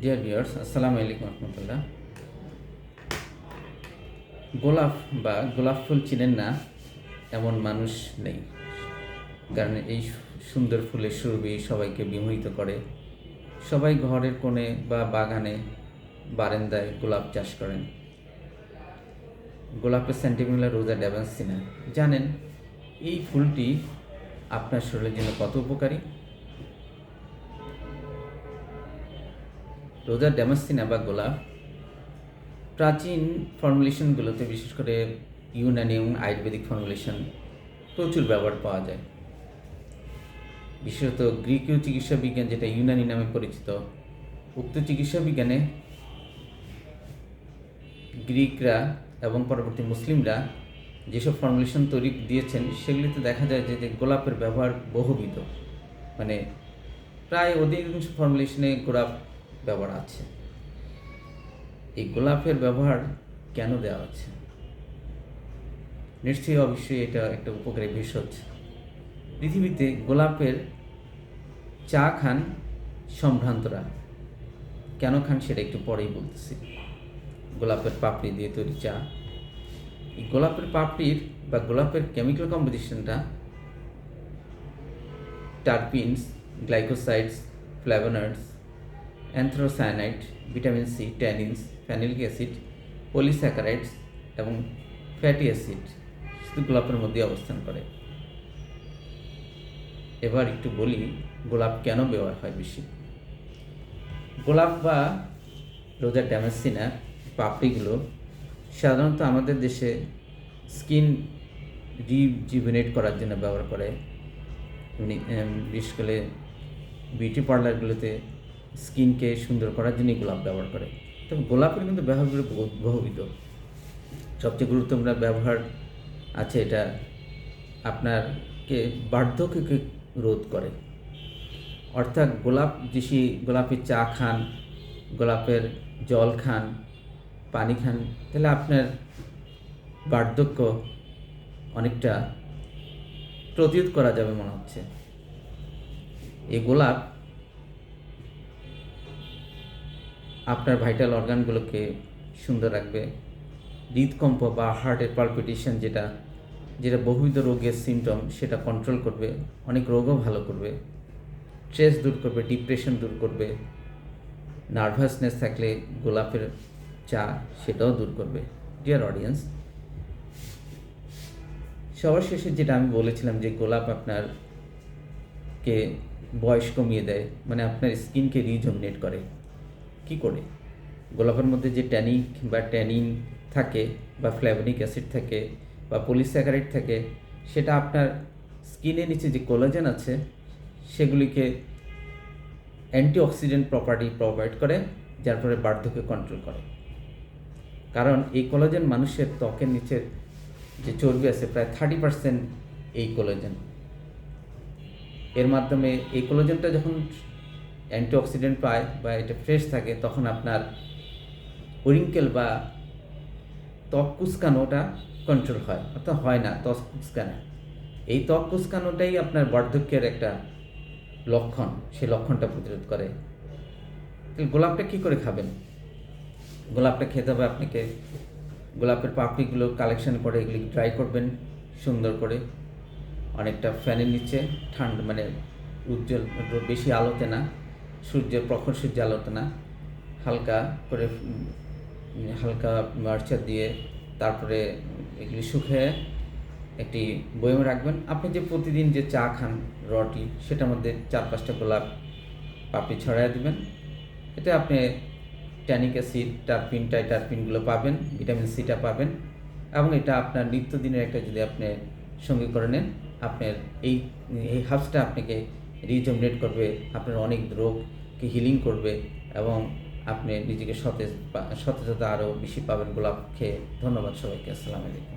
Dear viewers আসসালামু আলাইকুম রহমতুল্লাহ গোলাপ বা গোলাপ ফুল চিনেন না, এমন মানুষ নেই। কারণ এই সুন্দর ফুলের সুরভি সবাইকে বিমোহিত করে। সবাই ঘরের কোণে বা বাগানে বারান্দায় গোলাপ চাষ করেন। গোলাপের সেন্টিমিলা রোজা ড্যাভান্সিনা জানেন, এই ফুলটি আপনার শরীরের জন্য কত উপকারী? রোজা ড্যামাস্তিনা বা গোলাপ প্রাচীন ফর্মুলেশনগুলোতে বিশেষ করে ইউনানি এবং আয়ুর্বেদিক ফর্মুলেশন প্রচুর ব্যবহার পাওয়া যায়। বিশেষত গ্রিকীয় চিকিৎসা বিজ্ঞান, যেটা ইউনানি নামে পরিচিত, উক্ত চিকিৎসা বিজ্ঞানে গ্রিকরা এবং পরবর্তী মুসলিমরা যেসব ফর্মুলেশন তৈরি দিয়েছেন, সেগুলিতে দেখা যায় যে গোলাপের ব্যবহার বহুবিধ। মানে প্রায় অধিকাংশ ফর্মুলেশনে গোলাপ ব্যবহার আছে। এই গোলাপের ব্যবহার কেন দেওয়া হচ্ছে? নিশ্চয়ই অবশ্যই এটা একটা উপকারী ভেষজ। পৃথিবীতে গোলাপের চা খান সম্ভ্রান্তরা। কেন খান সেটা একটু পরেই বলতেছি। গোলাপের পাপড়ি দিয়ে তৈরি চা। এই গোলাপের পাপড়ির বা গোলাপের chemical কম্পোজিশনটা terpenes glycosides flavonoids anthocyanide vitamin C tannins vanillic acid polysaccharides এবং ফ্যাটি অ্যাসিড শুধু গোলাপের মধ্যে অবস্থান করে। এবার একটু বলি গোলাপ কেন ব্যবহার হয় বেশি? গোলাপ বা রোজার ড্যামাসিনা পাপড়িগুলো সাধারণত আমাদের দেশে স্কিন রিজিভেনেট করার জন্য ব্যবহার করে। বিশেষ করে বিউটি পার্লারগুলোতে স্কিনকে সুন্দর করার জন্যই গোলাপ ব্যবহার করে। তবে গোলাপের কিন্তু ব্যবহারগুলো বহু- বহুবিধ। সবচেয়ে গুরুত্বপূর্ণ ব্যবহার আছে এটা আপনারকে বার্ধক্যকে রোধ করে। অর্থাৎ গোলাপ যেসি গোলাপের চা খান, গোলাপের জল খান, পানি খান, তাহলে আপনার বার্ধক্য অনেকটা প্রতিরোধ করা যাবে মনে হচ্ছে। এই গোলাপ আপনার ভাইটাল অর্গানগুলোকে সুন্দর রাখবে। হৃদকম্প বা হার্টের পালপিটেশন যেটা যেটা বহুবিধ রোগের সিমটম সেটা কন্ট্রোল করবে, অনেক রোগও ভালো করবে। স্ট্রেস দূর করবে ডিপ্রেশন দূর করবে। নার্ভাসনেস থাকলে গোলাপের চা, সেটাও দূর করবে। ডিয়ার অডিয়েন্স সবার শেষে যেটা আমি বলেছিলাম যে গোলাপ আপনার কে বয়স কমিয়ে দেয় মানে আপনার স্কিনকে রিজমিনেট করে। কি করে? গোলাপের মধ্যে যে ট্যানিক বা ট্যানিন থাকে বা ফ্ল্যাভনিক অ্যাসিড থাকে বা পলিস্যাকারাইড থাকে, সেটা আপনার স্কিনের নিচে যে কোলাজেন আছে, সেগুলিকে অ্যান্টিঅক্সিডেন্ট প্রপার্টি প্রোভাইড করে, যার ফলে বার্ধক্য কন্ট্রোল করে। কারণ এই কোলাজেন মানুষের ত্বকের নিচের যে চর্বি আছে, প্রায় থার্টি পার্সেন্ট এই কোলাজেন এর মাধ্যমে এই কোলাজেনটা যখন অ্যান্টিঅক্সিডেন্ট পায় বা এটা ফ্রেশ থাকে, তখন আপনার ওরিঙ্কেল বা ত্বক কুচকানোটা কন্ট্রোল হয়, অর্থাৎ হয় না ত্বক কুচকানো এই ত্বক কুচকানোটাই আপনার বার্ধক্যের একটা লক্ষণ, সেই লক্ষণটা প্রতিরোধ করে। গোলাপটা কী করে খাবেন? গোলাপটা খেতে হবে আপনাকে। গোলাপের পাপড়িগুলো কালেকশন করে এগুলি ড্রাই করবেন সুন্দর করে। অনেকটা ফ্যানের নিচে, ঠান্ডা মানে উজ্জ্বল বেশি আলোতে না। সূর্যের প্রখর আলোতে না হালকা করে হালকা মার্চার দিয়ে তারপরে এগুলি শুকিয়ে একটি বয়মে রাখবেন। আপনি যে প্রতিদিন যে চা খান, রটি, সেটার মধ্যে চার পাঁচটা গোলাপ পাপড়ি ছড়াই দিবেন। এতে আপনি ট্যানিক অ্যাসিড টারপিন টাইটারপিনগুলো পাবেন ভিটামিন সিটা পাবেন। এবং এটা আপনার নিত্যদিনের একটা যদি আপনি সঙ্গে করে নেন, আপনার এই এই হাবসটা আপনাকে রিজমিনেট করবে, আপনার অনেক রোগকে হিলিং করবে এবং আপনি নিজেকে সতেজ সতেজতা আরও বেশি পাবেন গোলাপ খেয়ে। ধন্যবাদ সবাইকে, আসসালামু আলাইকুম।